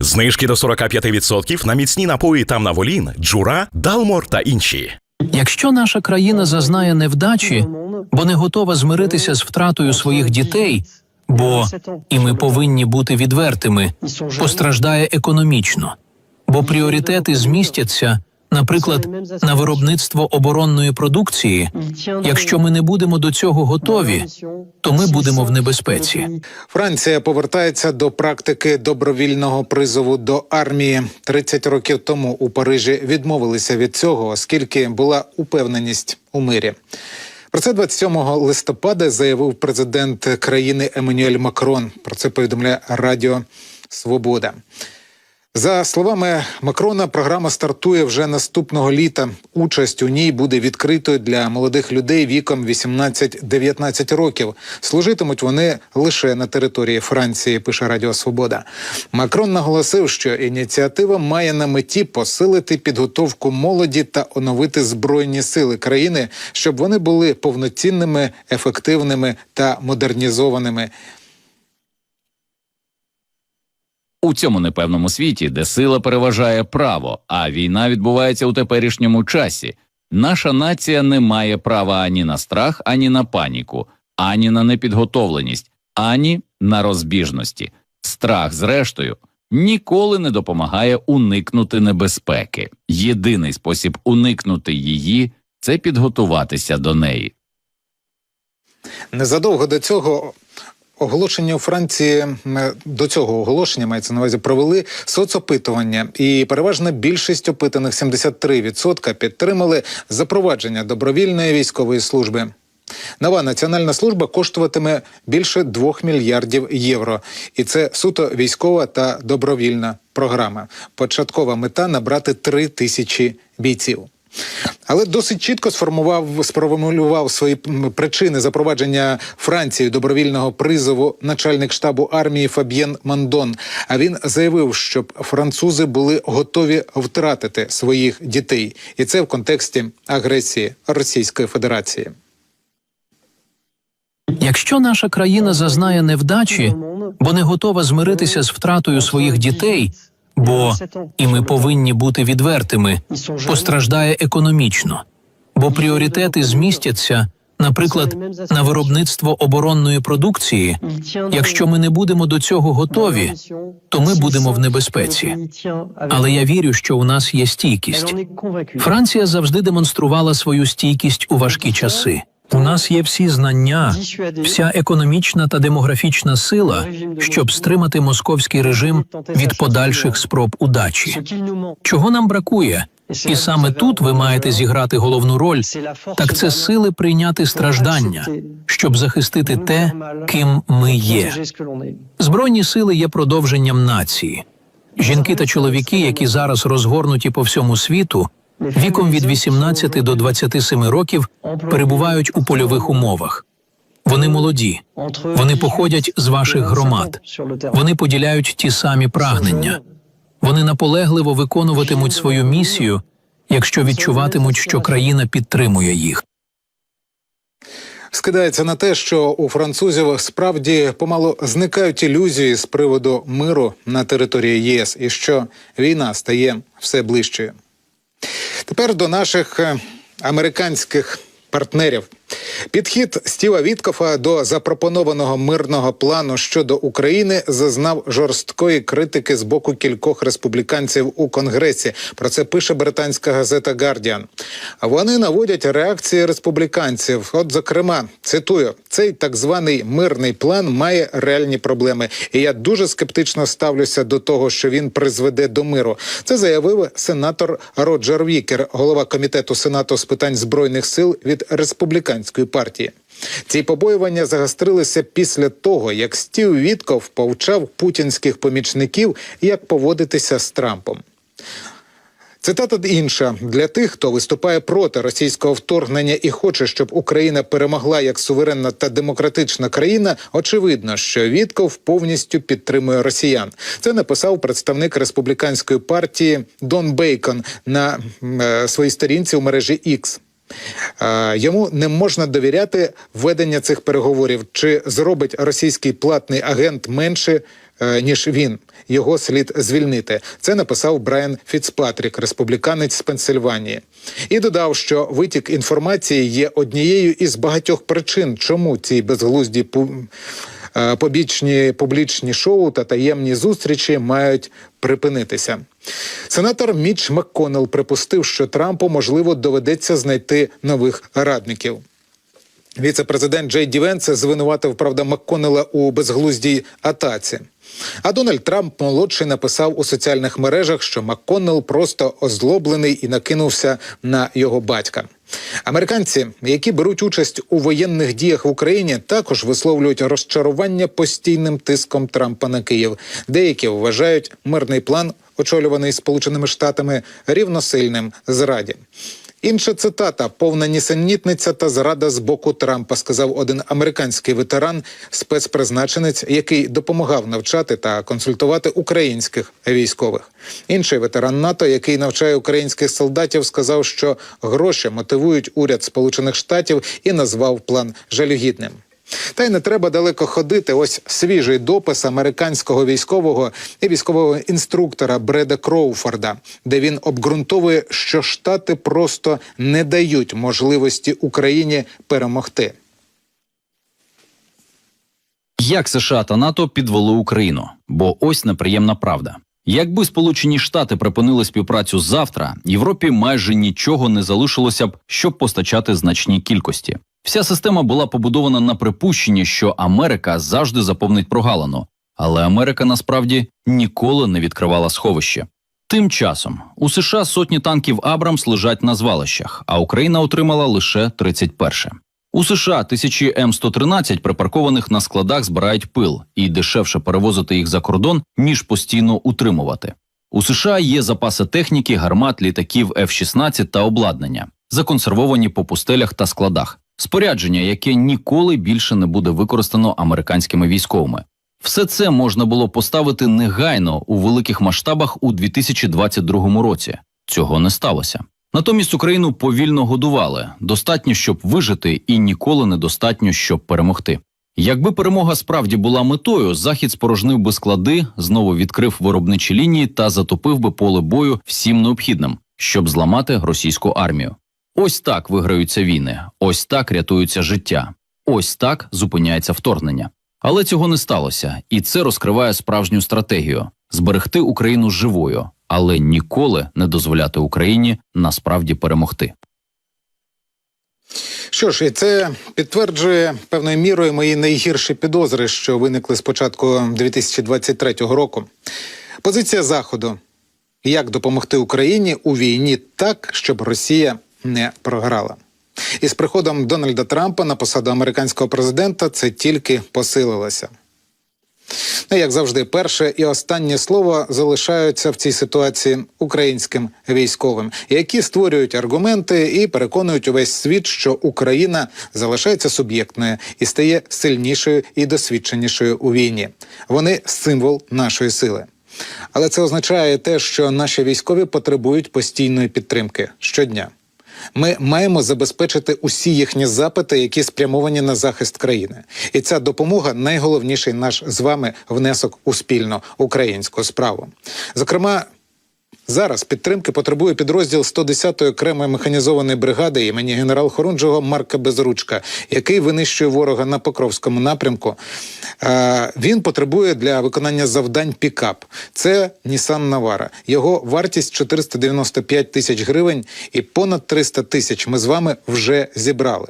Знижки до 45% на міцні напої Тамнаволін, Джура, Далмор та інші. Якщо наша країна зазнає невдачі, бо не готова змиритися з втратою своїх дітей, бо і ми повинні бути відвертими, постраждає економічно, бо пріоритети змістяться, наприклад, на виробництво оборонної продукції. Якщо ми не будемо до цього готові, то ми будемо в небезпеці. Франція повертається до практики добровільного призову до армії. 30 років тому у Парижі відмовилися від цього, оскільки була упевненість у мирі. Про це 27 листопада заявив президент країни Еммануель Макрон. Про це повідомляє Радіо Свобода. За словами Макрона, програма стартує вже наступного літа. Участь у ній буде відкритою для молодих людей віком 18-19 років. Служитимуть вони лише на території Франції. Пише Радіо Свобода. Макрон наголосив, що ініціатива має на меті посилити підготовку молоді та оновити збройні сили країни, щоб вони були повноцінними, ефективними та модернізованими. У цьому непевному світі, де сила переважає право, а війна відбувається у теперішньому часі, наша нація не має права ані на страх, ані на паніку, ані на непідготовленість, ані на розбіжності. Страх, зрештою, ніколи не допомагає уникнути небезпеки. Єдиний спосіб уникнути її це підготуватися до неї. Незадовго до цього оголошення у Франції до цього оголошення мається на увазі провели соцопитування, і переважна більшість опитаних 73% підтримали запровадження добровільної військової служби. Нова національна служба коштуватиме більше 2 мільярдів євро, і це суто військова та добровільна програма. Початкова мета набрати 3 тисячі бійців. Але досить чітко сформував сформулював свої причини запровадження Франції добровільного призову начальник штабу армії Фаб'єн Мандон. А він заявив, щоб французи були готові втратити своїх дітей, і це в контексті агресії Російської Федерації. Якщо наша країна зазнає невдачі, бо не готова змиритися з втратою своїх дітей, бо і ми повинні бути відвертими, постраждає економічно, бо пріоритети змістяться, наприклад, на виробництво оборонної продукції. Якщо ми не будемо до цього готові, то ми будемо в небезпеці. Але я вірю, що у нас є стійкість. Франція завжди демонструвала свою стійкість у важкі часи. У нас є всі знання, вся економічна та демографічна сила, щоб стримати московський режим від подальших спроб удачі. Чого нам бракує? І саме тут ви маєте зіграти головну роль, так це сили прийняти страждання, щоб захистити те, ким ми є. Збройні сили є продовженням нації. Жінки та чоловіки, які зараз розгорнуті по всьому світу, віком від 18 до 27 років перебувають у польових умовах. Вони молоді, вони походять з ваших громад, вони поділяють ті самі прагнення. Вони наполегливо виконуватимуть свою місію, якщо відчуватимуть, що країна підтримує їх. Скидається на те, що у французів справді помалу зникають ілюзії з приводу миру на території ЄС і що війна стає все ближчою. Тепер до наших е, американських партнерів. Підхід Стіва Віткофа до запропонованого мирного плану щодо України зазнав жорсткої критики з боку кількох республіканців у Конгресі. Про це пише британська газета. А Вони наводять реакції республіканців. От, зокрема, цитую: цей так званий мирний план має реальні проблеми, і я дуже скептично ставлюся до того, що він призведе до миру. Це заявив сенатор Роджер Вікер, голова комітету сенату з питань збройних сил від республіканської партії. Ці побоювання загострилися після того, як Стів Вітков повчав путінських помічників, як поводитися з Трампом. Цитата інша для тих, хто виступає проти російського вторгнення і хоче, щоб Україна перемогла як суверенна та демократична країна. Очевидно, що Вітков повністю підтримує росіян. Це написав представник республіканської партії Дон Бейкон на е, своїй сторінці у мережі X. Е, Йому не можна довіряти ведення цих переговорів, чи зробить російський платний агент менше, е, ніж він. його слід звільнити. Це написав Брайан Фіцпатрік, республіканець з Пенсильванії, і додав, що витік інформації є однією із багатьох причин, чому ці безглузді побічні публічні шоу та таємні зустрічі мають припинитися. Сенатор Міч МакКоннелл припустив, що Трампу можливо доведеться знайти нових радників. Віце-президент Джей Дівенце звинуватив правда МакКоннелла у безглуздій атаці. А Дональд Трамп молодший написав у соціальних мережах, що МакКоннелл просто озлоблений і накинувся на його батька. Американці, які беруть участь у воєнних діях в Україні, також висловлюють розчарування постійним тиском Трампа на Київ. Деякі вважають мирний план, очолюваний Сполученими Штатами, рівносильним зраді. Інша цитата повна нісенітниця та зрада з боку Трампа, сказав один американський ветеран, спецпризначенець, який допомагав навчати та консультувати українських військових. Інший ветеран НАТО, який навчає українських солдатів, сказав, що гроші мотивують уряд Сполучених Штатів і назвав план жалюгідним. Та й не треба далеко ходити. Ось свіжий допис американського військового і військового інструктора Бреда Кроуфорда, де він обґрунтовує, що штати просто не дають можливості Україні перемогти. Як США та НАТО підвели Україну? Бо ось неприємна правда. Якби Сполучені Штати припинили співпрацю завтра, Європі майже нічого не залишилося б, щоб постачати значні кількості. Вся система була побудована на припущенні, що Америка завжди заповнить прогалину, але Америка насправді ніколи не відкривала сховище. Тим часом у США сотні танків Абрамс лежать на звалищах, а Україна отримала лише 31. У США тисячі М113 припаркованих на складах збирають пил, і дешевше перевозити їх за кордон, ніж постійно утримувати. У США є запаси техніки, гармат, літаків F-16 та обладнання, законсервовані по пустелях та складах, спорядження, яке ніколи більше не буде використано американськими військовими. Все це можна було поставити негайно у великих масштабах у 2022 році. Цього не сталося. Натомість Україну повільно годували достатньо, щоб вижити, і ніколи недостатньо, щоб перемогти. Якби перемога справді була метою, захід спорожнив би склади, знову відкрив виробничі лінії та затопив би поле бою всім необхідним, щоб зламати російську армію. Ось так виграються війни, ось так рятуються життя, ось так зупиняється вторгнення. Але цього не сталося, і це розкриває справжню стратегію зберегти Україну живою, але ніколи не дозволяти Україні насправді перемогти. Що ж, і це підтверджує певною мірою мої найгірші підозри, що виникли з початку 2023 року. Позиція Заходу: як допомогти Україні у війні так, щоб Росія не програла. І з приходом Дональда Трампа на посаду американського президента це тільки посилилося. Ну, як завжди, перше і останнє слово залишаються в цій ситуації українським військовим, які створюють аргументи і переконують увесь світ, що Україна залишається суб'єктною і стає сильнішою і досвідченішою у війні. Вони символ нашої сили. Але це означає те, що наші військові потребують постійної підтримки щодня. Ми маємо забезпечити усі їхні запити, які спрямовані на захист країни, і ця допомога найголовніший наш з вами внесок у спільну українську справу. Зокрема. Зараз підтримки потребує підрозділ 110-ї окремої механізованої бригади імені генерал Хорунжого Марка Безручка, який винищує ворога на Покровському напрямку. Е, Він потребує для виконання завдань пікап. Це Нісан Навара. Його вартість 495 тисяч гривень, і понад 300 тисяч ми з вами вже зібрали.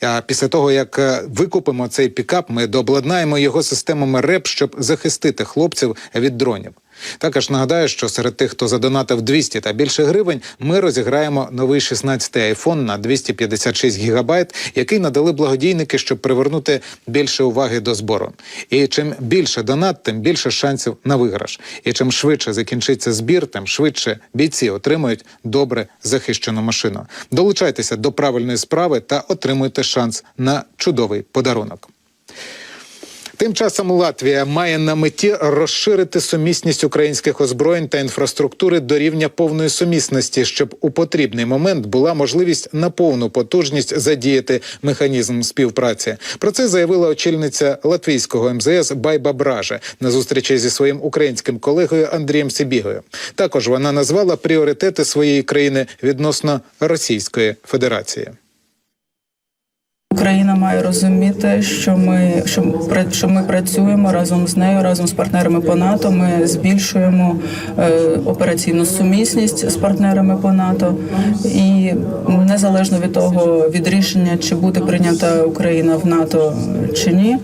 А після того, як е, викупимо цей пікап, ми дообладнаємо його системами РЕП, щоб захистити хлопців від дронів. Також нагадаю, що серед тих, хто задонатив 200 та більше гривень, ми розіграємо новий 16-й айфон на 256 гігабайт, який надали благодійники, щоб привернути більше уваги до збору. І чим більше донат, тим більше шансів на виграш. І чим швидше закінчиться збір, тим швидше бійці отримують добре захищену машину. Долучайтеся до правильної справи та отримуйте шанс на чудовий подарунок. Тим часом Латвія має на меті розширити сумісність українських озброєнь та інфраструктури до рівня повної сумісності, щоб у потрібний момент була можливість на повну потужність задіяти механізм співпраці. Про це заявила очільниця латвійського МЗС Байба Браже на зустрічі зі своїм українським колегою Андрієм Сибігою. Також вона назвала пріоритети своєї країни відносно Російської Федерації. Україна має розуміти, що ми що, що ми працюємо разом з нею, разом з партнерами по НАТО. Ми збільшуємо е, операційну сумісність з партнерами по НАТО, і незалежно від того від рішення, чи буде прийнята Україна в НАТО чи ні.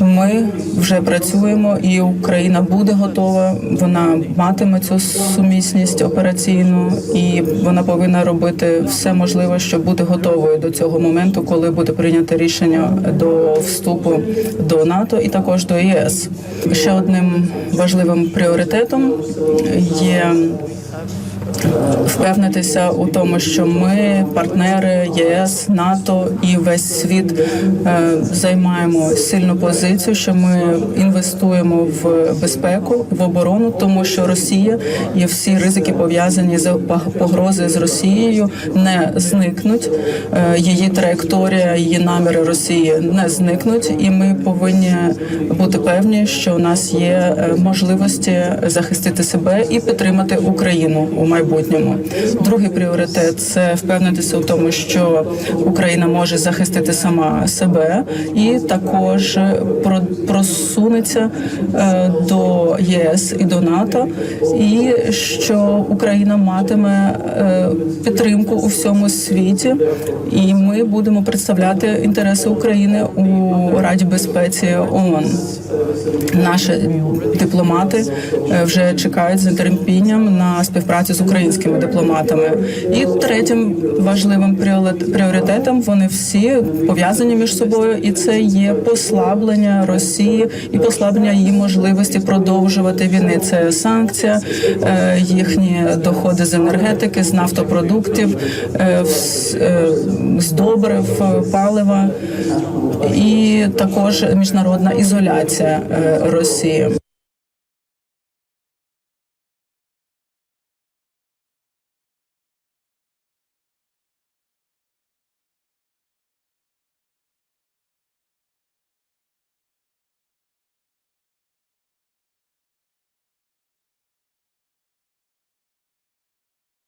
Ми вже працюємо, і Україна буде готова. Вона матиме цю сумісність операційну, і вона повинна робити все можливе, щоб бути готовою до цього моменту, коли буде прийнято рішення до вступу до НАТО і також до ЄС. Ще одним важливим пріоритетом є впевнитися у тому, що ми, партнери ЄС, НАТО і весь світ е, займаємо сильну позицію, що ми інвестуємо в безпеку, в оборону, тому що Росія і всі ризики пов'язані з пог- погрози з Росією не зникнуть. Е, Її траєкторія, її наміри Росії не зникнуть, і ми повинні бути певні, що у нас є е, можливості захистити себе і підтримати Україну у майбутньому. Другий пріоритет це впевнитися у тому, що Україна може захистити сама себе, і також просунеться е, до ЄС і до НАТО, і що Україна матиме е, підтримку у всьому світі, і ми будемо представляти інтереси України у Раді безпеці ООН. Наші дипломати е, вже чекають з нетерпінням на співпрацю з українськими дипломатами. І третім важливим пріорит- пріоритетом вони всі пов'язані між собою, і це є послаблення Росії і послаблення її можливості продовжувати війни. Це санкція, е, їхні доходи з енергетики, з нафтопродуктів, е, е, з добрив, палива і також міжнародна ізоляція Росії.